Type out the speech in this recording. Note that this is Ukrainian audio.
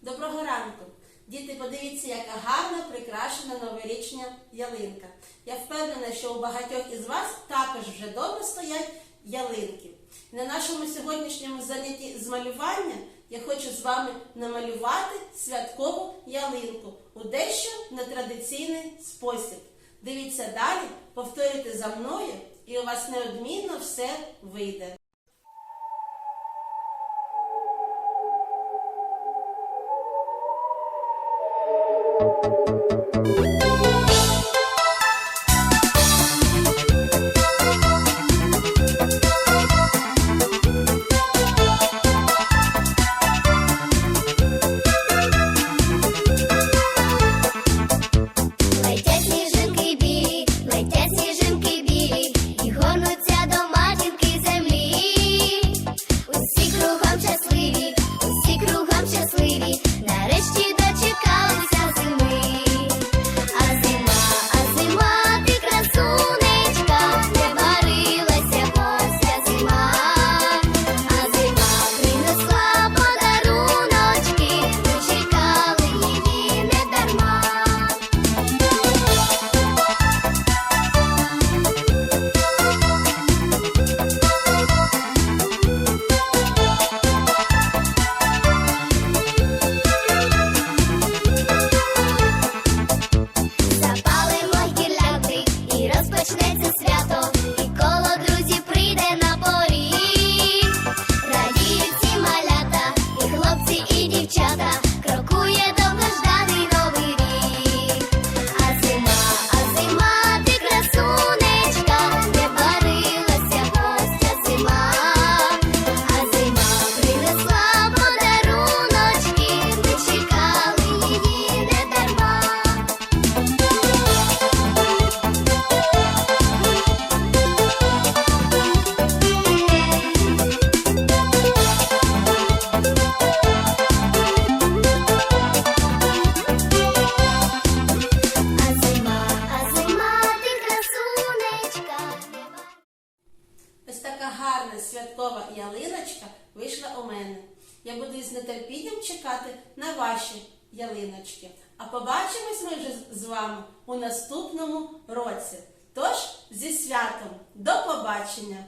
Доброго ранку! Діти, подивіться, яка гарна прикрашена новорічня ялинка. Я впевнена, що у багатьох із вас також вже добре стоять ялинки. На нашому сьогоднішньому занятті з малювання я хочу з вами намалювати святкову ялинку у дещо нетрадиційний спосіб. Дивіться далі, повторюйте за мною, і у вас неодмінно все вийде. Усі кругом щасливі, усі щасливі, нарешті гарна святкова ялиночка вийшла у мене. Я буду із нетерпінням чекати на ваші ялиночки. А побачимось ми вже з вами у наступному році. Тож зі святом до побачення!